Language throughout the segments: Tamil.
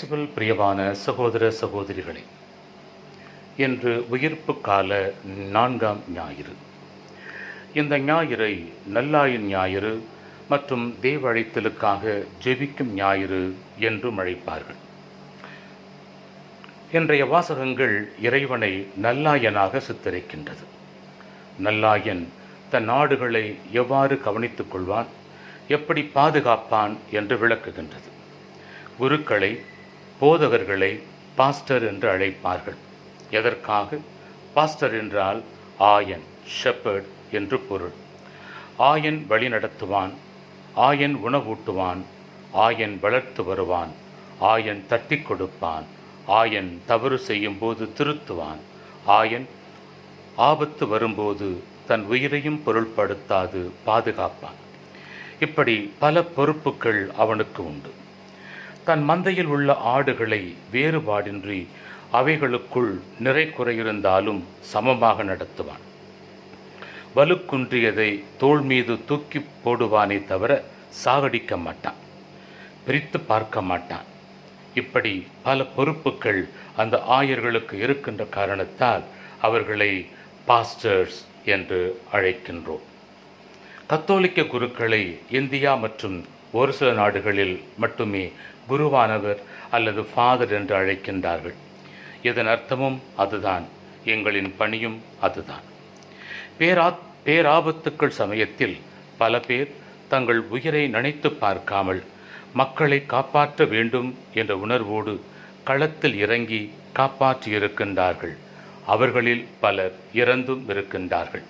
இயேசுவில் பிரியமான சகோதர சகோதரிகளே இன்று உயிர்ப்பு கால நான்காம் ஞாயிறு. இந்த ஞாயிறை நல்லாயின் ஞாயிறு மற்றும் தேவ அழைத்தலுக்காக ஜெபிக்கும் ஞாயிறு என்றும் அழைப்பார்கள். இன்றைய வாசகங்கள் இறைவனை நல்லாயனாக சித்தரிக்கின்றது. நல்லாயன் தன் நாடுகளை எவ்வாறு கவனித்துக் கொள்வான் எப்படி பாதுகாப்பான் என்று விளக்குகின்றது. குருக்களை போதகர்களை பாஸ்டர் என்று அழைப்பார்கள். எதற்காக? பாஸ்டர் என்றால் ஆயன் ஷெப்பர்ட் என்று பொருள். ஆயன் வழி நடத்துவான் ஆயன் உணவூட்டுவான் ஆயன் வளர்த்து வருவான் ஆயன் தட்டி கொடுப்பான் ஆயன் தவறு செய்யும்போது திருத்துவான் ஆயன் ஆபத்து வரும்போது தன் உயிரையும் பொருள்படுத்தாது பாதுகாப்பான். இப்படி பல பொறுப்புகள் அவனுக்கு உண்டு. தன் மந்தையில் உள்ள ஆடுகளை வேறுபாடின்றி அவைகளுக்குள் நிறை குறையிருந்தாலும் சமமாக நடத்துவான். வலுக்குன்றியதை தோள் மீது தூக்கி போடுவானே தவிர சாகடிக்க மாட்டான். பிரித்து பார்க்க மாட்டான். இப்படி பல பொறுப்புகள் அந்த ஆயர்களுக்கு இருக்கின்ற காரணத்தால் அவர்களை பாஸ்டர்ஸ் என்று அழைக்கின்றோம். கத்தோலிக்க குருக்களை இந்தியா மற்றும் ஒரு சில நாடுகளில் மட்டுமே குருவானவர் அல்லது ஃபாதர் என்று அழைக்கின்றார்கள். இதன் அர்த்தமும் அதுதான். எங்களின் பணியும் அதுதான். பேரா பேராபத்துக்கள் சமயத்தில் பல பேர் தங்கள் உயிரை நினைத்து பார்க்காமல் மக்களை காப்பாற்ற வேண்டும் என்ற உணர்வோடு களத்தில் இறங்கி காப்பாற்றியிருக்கின்றார்கள். அவர்களில் பலர் இறந்தும் இருக்கின்றார்கள்.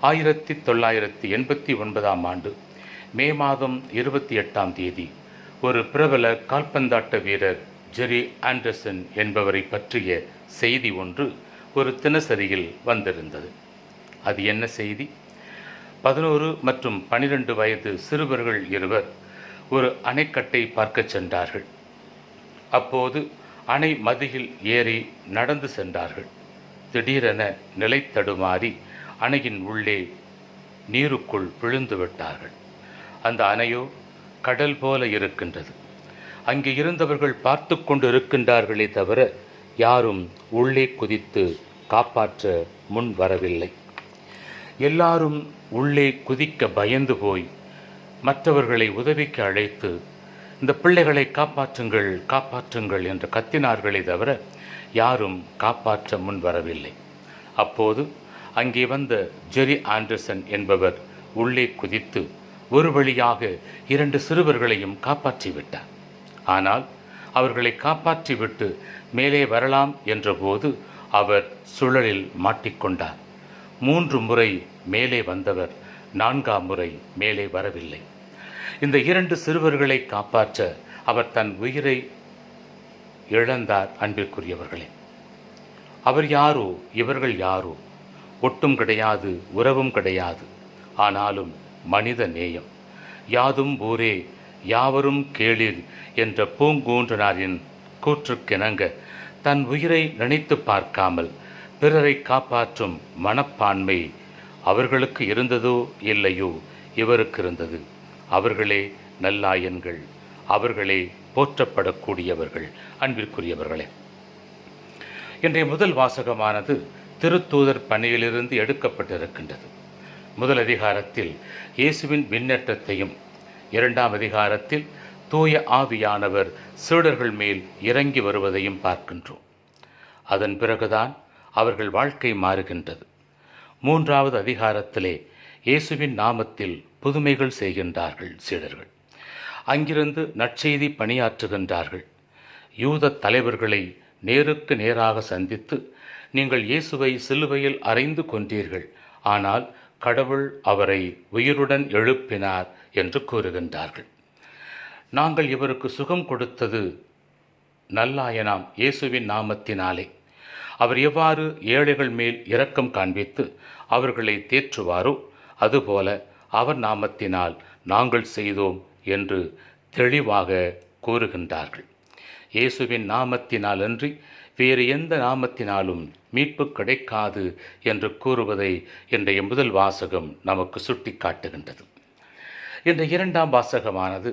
ஆயிரத்தி தொள்ளாயிரத்தி எண்பத்தி ஒன்பதாம் ஆண்டு மே மாதம் இருபத்தி எட்டாம் தேதி. ஒரு பிரபல கால்பந்தாட்ட வீரர் ஜெரி ஆண்டர்சன் என்பவரை பற்றிய செய்தி ஒன்று ஒரு தினசரியில் வந்திருந்தது. அது என்ன செய்தி? பதினோரு மற்றும் பனிரெண்டு வயது சிறுவர்கள் இருவர் ஒரு அணைக்கட்டை பார்க்கச் சென்றார்கள். அப்போது அணை மதியில் ஏறி நடந்து சென்றார்கள். திடீரென நிலை தடுமாறி அணையின் உள்ளே நீருக்குள் விழுந்து விட்டார்கள். அந்த அணையோ கடல் போல இருக்கின்றது. அங்கே இருந்தவர்கள் பார்த்து கொண்டு இருக்கின்றார்களே தவிர யாரும் உள்ளே குதித்து காப்பாற்ற முன் வரவில்லை. எல்லாரும் உள்ளே குதிக்க பயந்து போய் மற்றவர்களை உதவிக்கு அழைத்து இந்த பிள்ளைகளை காப்பாற்றுங்கள் காப்பாற்றுங்கள் என்று கத்தினார்களே தவிர யாரும் காப்பாற்ற முன் வரவில்லை. அப்போது அங்கே வந்த ஜெரி ஆண்டர்சன் என்பவர் உள்ளே குதித்து ஒரு வழியாக இரண்டு சிறுவர்களையும் காப்பாற்றிவிட்டார். ஆனால் அவர்களை காப்பாற்றிவிட்டு மேலே வரலாம் என்றபோது அவர் சுழலில் மாட்டிக்கொண்டார். மூன்று முறை மேலே வந்தவர் நான்காம் முறை மேலே வரவில்லை. இந்த இரண்டு சிறுவர்களை காப்பாற்ற அவர் தன் உயிரை இழந்தார் அன்பிற்குரியவர்களே. அவர் யாரோ இவர்கள் யாரோ? ஒட்டும் கிடையாது உறவும் கிடையாது. ஆனாலும் மனித நேயம். யாதும் ஊரே யாவரும் கேளிர் என்ற பூங்கூன்றனாரின் கூற்றுக்கிணங்க தன் உயிரை நினைத்து பார்க்காமல் பிறரை காப்பாற்றும் மனப்பான்மை அவர்களுக்கு இருந்ததோ இல்லையோ இவருக்கு இருந்தது. அவர்களே நல்லாயன்கள் அவர்களே போற்றப்படக்கூடியவர்கள். அன்பிற்குரியவர்களே இன்றைய முதல் வாசகமானது திருத்தூதர் பணியிலிருந்து எடுக்கப்பட்டிருக்கின்றது. முதல் அதிகாரத்தில் இயேசுவின் விண்ணேற்றத்தையும் இரண்டாம் அதிகாரத்தில் தூய ஆவியானவர் சீடர்கள் மேல் இறங்கி வருவதையும் பார்க்கின்றோம். அதன் பிறகுதான் அவர்கள் வாழ்க்கை மாறுகின்றது. மூன்றாவது அதிகாரத்திலே இயேசுவின் நாமத்தில் புதுமைகள் செய்கின்றார்கள் சீடர்கள். அங்கிருந்து நற்செய்தி பணியாற்றுகின்றார்கள். யூத தலைவர்களை நேருக்கு நேராக சந்தித்து நீங்கள் இயேசுவை சிலுவையில் அறைந்து கொண்டீர்கள் ஆனால் கடவுள் அவரை உயிருடன் எழுப்பினார் என்று கூறுகின்றார்கள். நாங்கள் இவருக்கு சுகம் கொடுத்தது நல்லாயனாம் இயேசுவின் நாமத்தினாலே. அவர் எவ்வாறு ஏழைகள் மேல் இரக்கம் காண்பித்து அவர்களை தேற்றுவாரோ அதுபோல அவர் நாமத்தினால் நாங்கள் செய்தோம் என்று தெளிவாக கூறுகின்றார்கள். இயேசுவின் நாமத்தினாலன்றி வேறு எந்த நாமத்தினாலும் மீட்பு கிடைக்காது என்று கூறுவதை இன்றைய முதல் வாசகம் நமக்கு சுட்டி காட்டுகின்றது இந்த இரண்டாம் வாசகமானது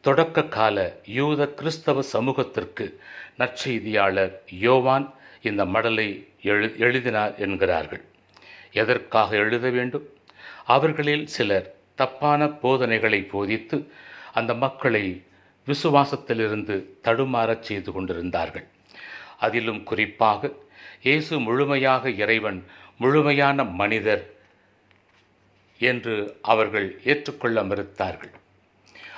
தொடக்க கால யூத கிறிஸ்தவ சமூகத்திற்கு நற்செய்தியாளர் யோவான் இந்த மடலை எழு எழுதினார் என்கிறார்கள். எதற்காக எழுத வேண்டும்? அவர்களில் சிலர் தப்பான போதனைகளை போதித்து அந்த மக்களை விசுவாசத்திலிருந்து தடுமாறச் செய்து கொண்டிருந்தார்கள். அதிலும் குறிப்பாக இயேசு முழுமையாக இறைவன் முழுமையான மனிதர் என்று அவர்கள் ஏற்றுக்கொள்ள மறுத்தார்கள்.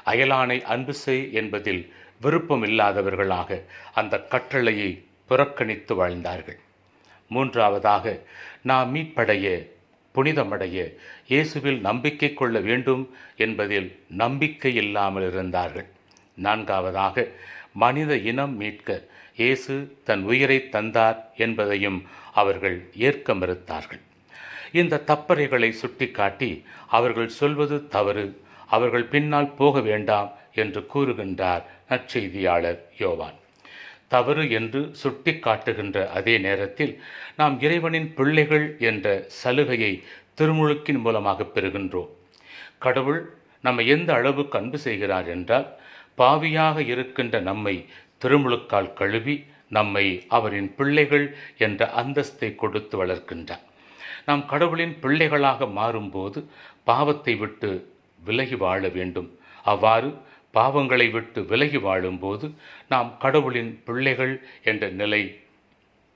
அயலானை அன்பு செய் என்பதில் விருப்பமில்லாதவர்களாக அந்த கட்டளையை புறக்கணித்து வாழ்ந்தார்கள். மூன்றாவதாக நாம் மீட்படைய புனிதமடைய இயேசுவில் நம்பிக்கை கொள்ள வேண்டும் என்பதில் நம்பிக்கை இல்லாமல் இருந்தார்கள் நான்காவதாக மனித இனம் மீட்க இயேசு தன் உயிரை தந்தார் என்பதையும் அவர்கள் ஏற்க மறுத்தார்கள். இந்த தப்பறைகளை சுட்டிக்காட்டி அவர்கள் சொல்வது தவறு அவர்கள் பின்னால் போக வேண்டாம் என்று கூறுகின்றார் நற்செய்தியாளர் யோவான். தவறு என்று சுட்டி காட்டுகின்ற அதே நேரத்தில் நாம் இறைவனின் பிள்ளைகள் என்ற சலுகையை திருமுழுக்கின் மூலமாக பெறுகின்றோம். கடவுள் நம்மை எந்த அளவுக்கு அன்பு செய்கிறார் என்றால் பாவியாக இருக்கின்ற நம்மை திருமுழுக்கால் கழுவி நம்மை அவரின் பிள்ளைகள் என்ற அந்தஸ்தை கொடுத்து வளர்க்கின்றார். நாம் கடவுளின் பிள்ளைகளாக மாறும்போது பாவத்தை விட்டு விலகி வாழ வேண்டும். அவ்வாறு பாவங்களை விட்டு விலகி வாழும்போது நாம் கடவுளின் பிள்ளைகள் என்ற நிலை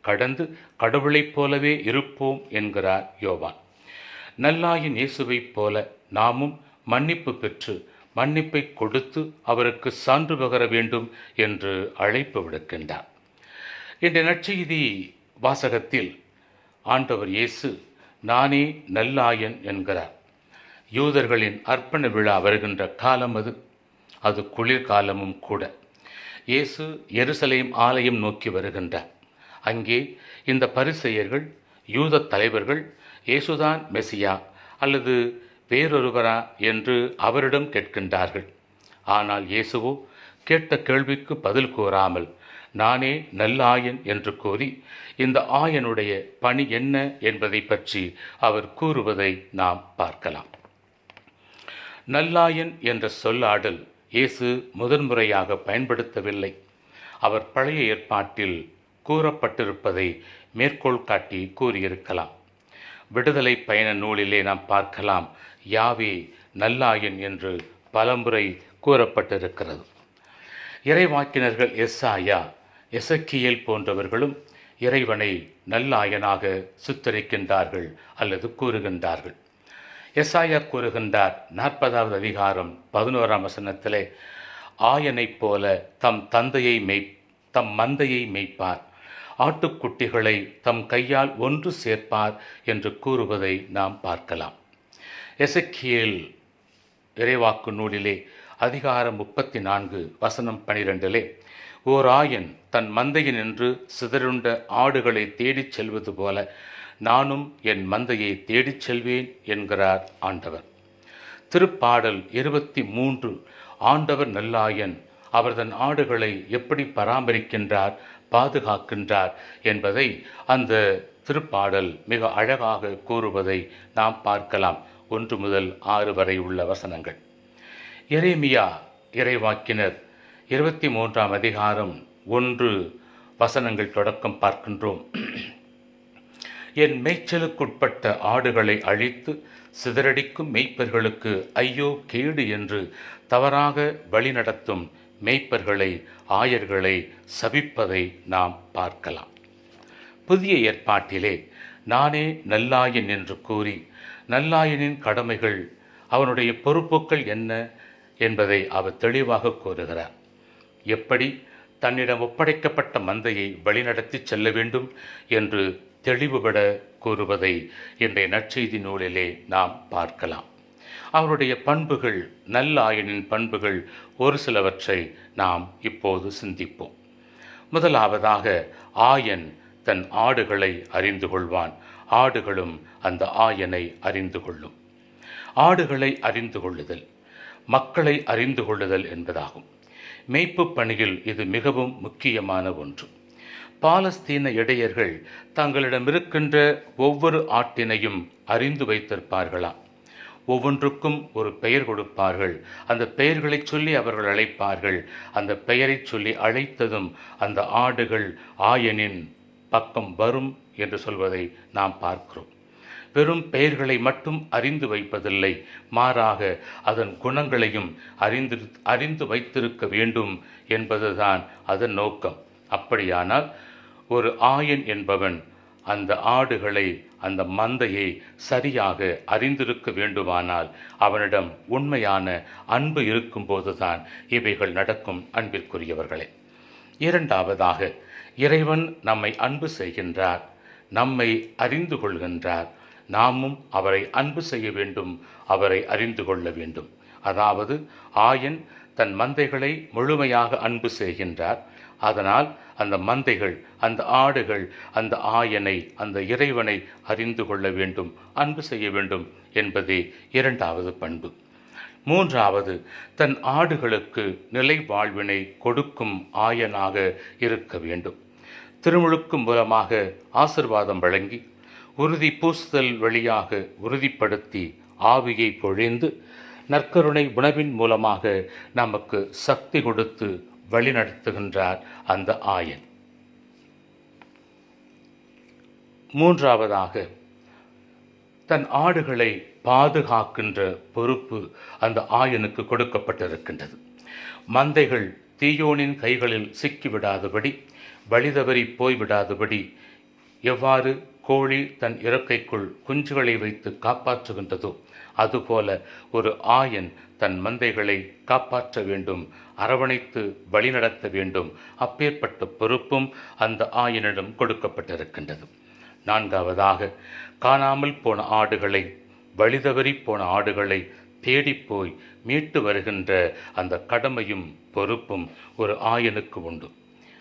கடந்து கடவுளைப் போலவே இருப்போம் என்கிறார் யோவான். நல்லாயின் இயேசுவைப் போல நாமும் மன்னிப்பு பெற்று மன்னிப்பை கொடுத்து அவருக்கு சான்று பகர வேண்டும் என்று அழைப்பு விடுக்கின்றார். இந்த நற்செய்தி வாசகத்தில் ஆண்டவர் இயேசு நானே நல்லாயன் என்கிறார். யூதர்களின் அர்ப்பண விழா வருகின்ற காலம் அது. அது குளிர்காலமும் கூட. இயேசு எருசலேம் ஆலயம் நோக்கி வருகின்றார். அங்கே இந்த பரிசெயர்கள் யூத தலைவர்கள் இயேசுதான் மெசியா அல்லது வேறொருவரா என்று அவரிடம் கேட்கின்றார்கள். ஆனால் இயேசுவோ கேட்ட கேள்விக்கு பதில் கூறாமல் நானே நல்ல ஆயன் என்று கூறி இந்த ஆயனுடைய பணி என்ன என்பதை பற்றி அவர் கூறுவதை நாம் பார்க்கலாம். நல்லாயன் என்ற சொல்லாடல் இயேசு முதன்முறையாக பயன்படுத்தவில்லை. அவர் பழைய ஏற்பாட்டில் கூறப்பட்டிருப்பதை மேற்கோள் காட்டி கூறியிருக்கலாம். விடுதலை பயண நூலிலே நாம் பார்க்கலாம் யாவே நல்லாயன் என்று பலமுறை கூறப்பட்டிருக்கிறது. இறைவாக்கினர்கள் எஸ்ஆயா எசக்கியல் போன்றவர்களும் இறைவனை நல்லாயனாக சித்தரிக்கின்றார்கள் அல்லது கூறுகின்றார்கள். எஸ்ஆயா கூறுகின்றார் நாற்பதாவது அதிகாரம் பதினோராம் வசனத்திலே ஆயனைப் போல தம் தந்தையை மெய் தம் மந்தையை மெய்ப்பார். ஆட்டுக்குட்டிகளை தம் கையால் ஒன்று சேர்ப்பார் என்று கூறுவதை நாம் பார்க்கலாம். எசக்கியேல் இறைவாக்கு நூலிலே அதிகாரம் முப்பத்தி நான்கு வசனம் பனிரெண்டிலே ஓர் ஆயன் தன் மந்தையை நின்று சிதறுண்ட ஆடுகளை தேடிச் செல்வது போல நானும் என் மந்தையை தேடிச் செல்வேன் என்கிறார் ஆண்டவர். திருப்பாடல் இருபத்தி மூன்று ஆண்டவர் நல்லாயன் அவர் தன் ஆடுகளை எப்படி பராமரிக்கின்றார் பாதுகாக்கின்றார் என்பதை அந்த திருப்பாடல் மிக அழகாக கூறுவதை நாம் பார்க்கலாம். ஒன்று முதல் ஆறு வரை உள்ள வசனங்கள். எரேமியா இறைவாக்கினர் இருபத்தி மூன்றாம் அதிகாரம் ஒன்று வசனங்கள் தொடக்கம் பார்க்கின்றோம். என் மேய்ச்சலுக்குட்பட்ட ஆடுகளை அழித்து சிதறடிக்கும் மேய்ப்பர்களுக்கு ஐயோ கேடு என்று தவறாக வழிநடத்தும் மேய்ப்பர்களை ஆயர்களை சபிப்பதை நாம் பார்க்கலாம். புதிய ஏற்பாட்டிலே நானே நல்லாயன் என்று கூறி நல்லாயனின் கடமைகள் அவனுடைய பொறுப்புகள் என்ன என்பதை அவர் தெளிவாக கூறுகிறார். எப்படி தன்னிடம் ஒப்படைக்கப்பட்ட மந்தையை வழிநடத்தி செல்ல வேண்டும் என்று தெளிவுபட கூறுவதை இன்றைய நற்செய்தி நூலிலே நாம் பார்க்கலாம். அவருடைய பண்புகள் நல்லாயனின் பண்புகள் ஒரு சிலவற்றை நாம் இப்போது சிந்திப்போம். முதலாவதாக ஆயன் தன் ஆடுகளை அறிந்து கொள்வான். ஆடுகளும் அந்த ஆயனை அறிந்து கொள்ளும். ஆடுகளை அறிந்து கொள்ளுதல் மக்களை அறிந்து கொள்ளுதல் என்பதாகும். மெய்ப்பு பணியில் இது மிகவும் முக்கியமான ஒன்று. பாலஸ்தீன இடையர்கள் தங்களிடம் இருக்கின்ற ஒவ்வொரு ஆட்டினையும் அறிந்து வைத்திருப்பார்களாம் ஒவ்வொன்றுக்கும் ஒரு பெயர் கொடுப்பார்கள். அந்த பெயர்களைச் சொல்லி அவர்கள் அழைப்பார்கள். அந்த பெயரைச் சொல்லி அழைத்ததும் அந்த ஆடுகள் ஆயனின் பக்கம் வரும் என்று சொல்வதை நாம் பார்க்கிறோம். வெறும் பெயர்களை மட்டும் அறிந்து வைப்பதில்லை மாறாக அதன் குணங்களையும் அறிந்து அறிந்து வைத்திருக்க வேண்டும் என்பதுதான் அதன் நோக்கம். அப்படியானால் ஒரு ஆயன் என்பவன் அந்த ஆடுகளை அந்த மந்தையை சரியாக அறிந்திருக்க வேண்டுமானால் அவனிடம் உண்மையான அன்பு இருக்கும்போதுதான் இவைகள் நடக்கும் அன்பிற்குரியவர்களே. இரண்டாவதாக இறைவன் நம்மை அன்பு செய்கின்றார். நம்மை அறிந்து கொள்கின்றார். நாமும் அவரை அன்பு செய்ய வேண்டும் அவரை அறிந்து கொள்ள வேண்டும். அதாவது ஆயன் தன் மந்தைகளை முழுமையாக அன்பு செய்கின்றார். அதனால் அந்த மந்தைகள் அந்த ஆடுகள் அந்த ஆயனை அந்த இறைவனை அறிந்து கொள்ள வேண்டும் அன்பு செய்ய வேண்டும் என்பதே இரண்டாவது பண்பு. மூன்றாவது தன் ஆடுகளுக்கு நிலை வாழ்வினை கொடுக்கும் ஆயனாக இருக்க வேண்டும். திருமுழுக்கு மூலமாக ஆசிர்வாதம் வழங்கி உறுதி பூசுதல் வழியாக உறுதிப்படுத்தி ஆவியை பொழிந்து நற்கருணை உணவின் மூலமாக நமக்கு சக்தி கொடுத்து வழிநடத்துகின்றார் அந்த ஆயன். மூன்றாவதாக தன் ஆடுகளை பாதுகாக்கின்ற பொறுப்பு அந்த ஆயனுக்கு கொடுக்கப்பட்டிருக்கின்றது. மந்தைகள் தீயோனின் கைகளில் சிக்கிவிடாதபடி வழிதவறி போய்விடாதபடி எவ்வாறு கோழி தன் இறக்கைக்குள் குஞ்சுகளை வைத்து காப்பாற்றுகின்றதோ அதுபோல ஒரு ஆயன் தன் மந்தைகளை காப்பாற்ற வேண்டும் அரவணைத்து வழிநடத்த வேண்டும். அப்பேற்பட்ட பொறுப்பும் அந்த ஆயனிடம் கொடுக்கப்பட்டிருக்கின்றது. நான்காவதாக காணாமல் போன ஆடுகளை வழிதவறி போன ஆடுகளை தேடிப்போய் மீட்டு வருகின்ற அந்த கடமையும் பொறுப்பும் ஒரு ஆயனுக்கு உண்டு.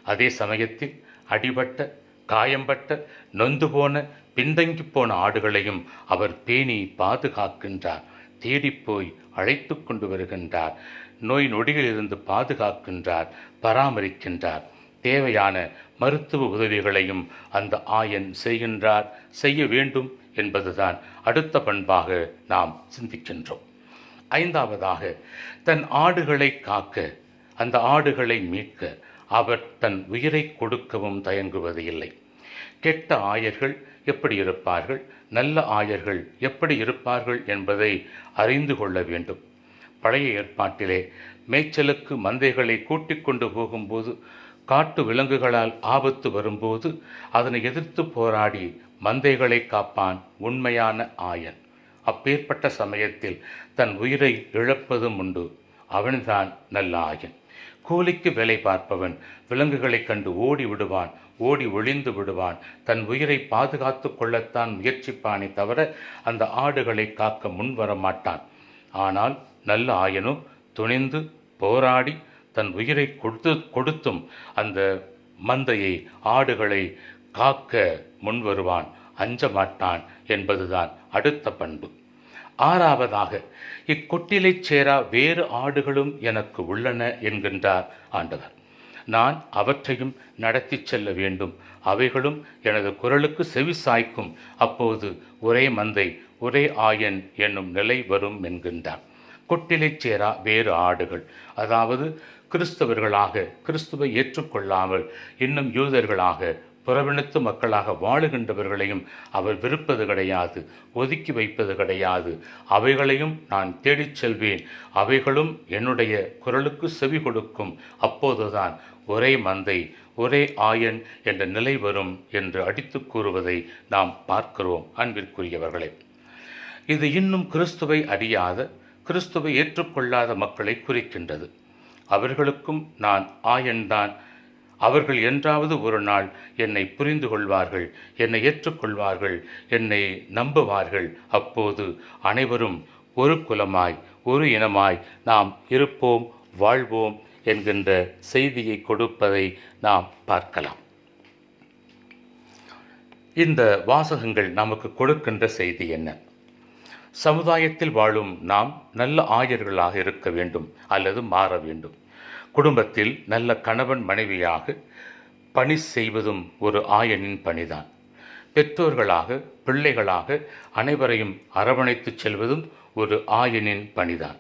அதே சமயத்தில் அடிபட்ட காயம்பட்ட நொந்து போன பின்தங்கி போன ஆடுகளையும் அவர் பேணி பாதுகாக்கின்றார். தேடிப்போய் அழைத்து கொண்டு வருகின்றார். நோய் நொடிகளிலிருந்து பாதுகாக்கின்றார் பராமரிக்கின்றார். தேவையான மருத்துவ உதவிகளையும் அந்த ஆயன் செய்கின்றார். செய்ய வேண்டும் என்பதுதான் அடுத்த பண்பாக நாம் சிந்திக்கின்றோம். ஐந்தாவதாக தன் ஆடுகளை காக்க அந்த ஆடுகளை மீட்க அவர் தன் உயிரை கொடுக்கவும் தயங்குவது இல்லை கெட்ட ஆயர்கள் எப்படி இருப்பார்கள்? நல்ல ஆயர்கள் எப்படி இருப்பார்கள் என்பதை அறிந்து கொள்ள வேண்டும். பழைய ஏற்பாட்டிலே மேய்ச்சலுக்கு மந்தைகளை கூட்டிக் கொண்டு போகும்போது காட்டு விலங்குகளால் ஆபத்து வரும்போது அதனை எதிர்த்து போராடி மந்தைகளை காப்பான் உண்மையான ஆயன். அப்பேற்பட்ட சமயத்தில் தன் உயிரை இழப்பதும் உண்டு. அவன்தான் நல்ல ஆயன். கூலிக்கு வேலை பார்ப்பவன் விலங்குகளைக் கண்டு ஓடி விடுவான் ஓடி ஒளிந்து விடுவான். தன் உயிரை பாதுகாத்து கொள்ளத்தான் முயற்சிப்பானே தவிர அந்த ஆடுகளை காக்க முன்வர மாட்டான் ஆனால் நல்ல ஆயனோ துணிந்து போராடி தன் உயிரை கொடுத்து கொடுத்தும் அந்த மந்தையை ஆடுகளை காக்க முன்வருவான் அஞ்ச மாட்டான் என்பதுதான் அடுத்த பண்பு. ஆறாவதாக இக்கொட்டிலைச் சேரா வேறு ஆடுகளும் எனக்கு உள்ளன என்கின்றார் ஆண்டவர். நான் அவற்றையும் நடத்திச் செல்ல வேண்டும். அவைகளும் எனது குரலுக்கு செவி சாய்க்கும். அப்போது ஒரே மந்தை ஒரே ஆயன் என்னும் நிலை வரும் என்கின்றார். கொட்டிலைச் சேரா வேறு ஆடுகள். அதாவது கிறிஸ்தவர்களாக கிறிஸ்துவை ஏற்றுக்கொள்ளாமல் இன்னும் யூதர்களாக புறவினத்து மக்களாக வாழுகின்றவர்களையும் அவர் விருப்பது கிடையாது ஒதுக்கி வைப்பது கிடையாது. அவைகளையும் நான் தேடிச் செல்வேன். அவைகளும் என்னுடைய குரலுக்கு செவி கொடுக்கும். அப்போதுதான் ஒரே மந்தை ஒரே ஆயன் என்ற நிலை வரும் என்று அடித்து கூறுவதை நாம் பார்க்கிறோம் அன்பிற்குரியவர்களே. இது இன்னும் கிறிஸ்துவை அறியாத கிறிஸ்துவை ஏற்றுக்கொள்ளாத மக்களை குறிக்கின்றது. அவர்களுக்கும் நான் ஆயன்தான் அவர்கள் என்றாவது ஒரு நாள் என்னை புரிந்து கொள்வார்கள் என்னை ஏற்றுக்கொள்வார்கள் என்னை நம்புவார்கள். அப்போது அனைவரும் ஒரு குலமாய் ஒரு இனமாய் நாம் இருப்போம் வாழ்வோம் என்கின்ற செய்தியை கொடுப்பதை நாம் பார்க்கலாம். இந்த வாசகங்கள் நமக்கு கொடுக்கின்ற செய்தி என்ன? சமுதாயத்தில் வாழும் நாம் நல்ல ஆயர்களாக இருக்க வேண்டும் அல்லது மாற வேண்டும். குடும்பத்தில் நல்ல கணவன் மனைவியாக பணி செய்வதும் ஒரு ஆயனின் பணிதான். பெற்றோர்களாக பிள்ளைகளாக அனைவரையும் அரவணைத்துச் செல்வதும் ஒரு ஆயனின் பணிதான்.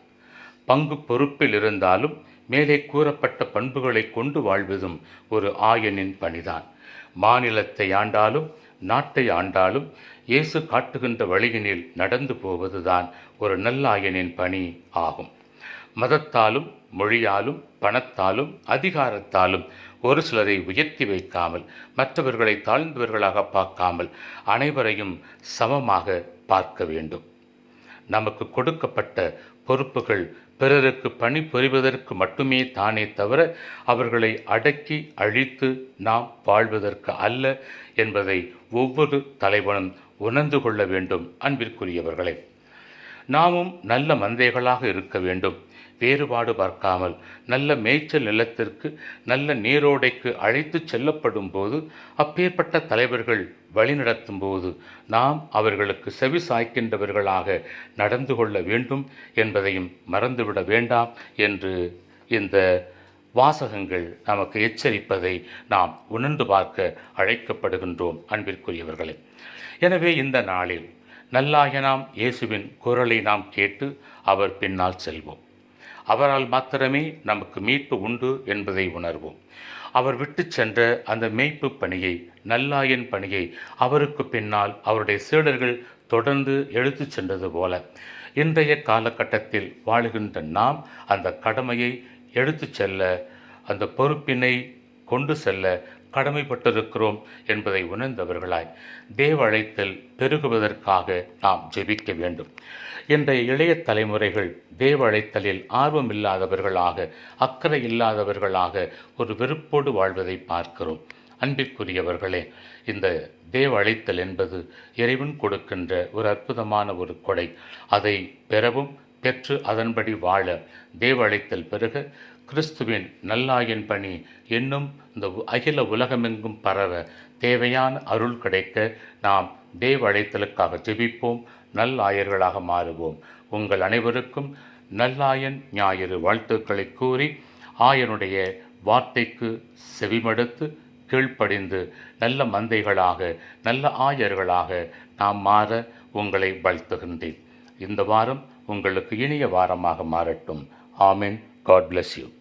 பங்கு பொறுப்பில் இருந்தாலும் மேலே கூறப்பட்ட பண்புகளை கொண்டு வாழ்வதும் ஒரு ஆயனின் பணிதான். மாநிலத்தை ஆண்டாலும் நாட்டை ஆண்டாலும் இயேசு காட்டுகின்ற வழியினில் நடந்து போவதுதான் ஒரு நல்லாயனின் பணி ஆகும். மதத்தாலும் மொழியாலும் பணத்தாலும் அதிகாரத்தாலும் ஒரு சிலரை உயர்த்தி வைக்காமல் மற்றவர்களை தாழ்ந்தவர்களாக பார்க்காமல் அனைவரையும் சமமாக பார்க்க வேண்டும். நமக்கு கொடுக்கப்பட்ட பொறுப்புகள் பிறருக்கு பணி புரிவதற்கு மட்டுமே தானே தவிர அவர்களை அடக்கி அழித்து நாம் வாழ்வதற்கு அல்ல என்பதை ஒவ்வொரு தலைவனும் உணர்ந்து கொள்ள வேண்டும் அன்பிற்குரியவர்களே. நாமும் நல்ல மந்தைகளாக இருக்க வேண்டும். வேறுபாடு பார்க்காமல் நல்ல மேய்ச்சல் நிலத்திற்கு நல்ல நீரோடைக்கு அழைத்து செல்லப்படும் போது அப்பேற்பட்ட தலைவர்கள் வழிநடத்தும் போது நாம் அவர்களுக்கு செவி சாய்க்கின்றவர்களாக நடந்து கொள்ள வேண்டும் என்பதையும் மறந்துவிட வேண்டாம் என்று இந்த வாசகங்கள் நமக்கு எச்சரிப்பதை நாம் உணர்ந்து பார்க்க அழைக்கப்படுகின்றோம் அன்பிற்குரியவர்களே. எனவே இந்த நாளில் நல்லாயனாம் இயேசுவின் குரலை நாம் கேட்டு அவர் பின்னால் செல்வோம். அவரால் மாத்திரமே நமக்கு மீட்பு உண்டு என்பதை உணர்வோம். அவர் விட்டு சென்ற அந்த மெய்ப்பு பணியை நல்லாயன் பணியை அவருக்கு பின்னால் அவருடைய சீடர்கள் தொடர்ந்து எடுத்துச் சென்றது போல இன்றைய காலகட்டத்தில் வாழுகின்ற நாம் அந்த கடமையை எடுத்துச் செல்ல அந்த பொறுப்பினை கொண்டு செல்ல கடமைப்பட்டிருக்கிறோம் என்பதை உணர்ந்தவர்களாய் தேவ அழைத்தல் பெருகுவதற்காக நாம் ஜெபிக்க வேண்டும். இன்றைய இளைய தலைமுறைகள் தேவ அழைத்தலில் ஆர்வம் இல்லாதவர்களாக அக்கறை இல்லாதவர்களாக ஒரு வெறுப்போடு வாழ்வதை பார்க்கிறோம். அன்பிற்குரியவர்களே இந்த தேவ அழைத்தல் என்பது இறைவன் கொடுக்கின்ற ஒரு அற்புதமான ஒரு கொடை. அதை பெறவும் பெற்று அதன்படி வாழ தேவ அழைத்தல் பெருக கிறிஸ்துவின் நல்லாயன் பணி என்னும் இந்த அகில உலகமெங்கும் பரவ தேவையான அருள் கிடைக்க நாம் தேவ அழைத்தலுக்காக ஜெபிப்போம். நல்லாயர்களாக மாறுவோம். உங்கள் அனைவருக்கும் நல்லாயன் ஞாயிறு வாழ்த்துக்களை கூறி ஆயனுடைய வார்த்தைக்கு செவிமடுத்து கீழ்ப்படிந்து நல்ல மந்தைகளாக நல்ல ஆயர்களாக நாம் மாற உங்களை வாழ்த்துகின்றேன். இந்த வாரம் உங்களுக்கு இனிய வாரமாக மாறட்டும். ஆமென். God bless you.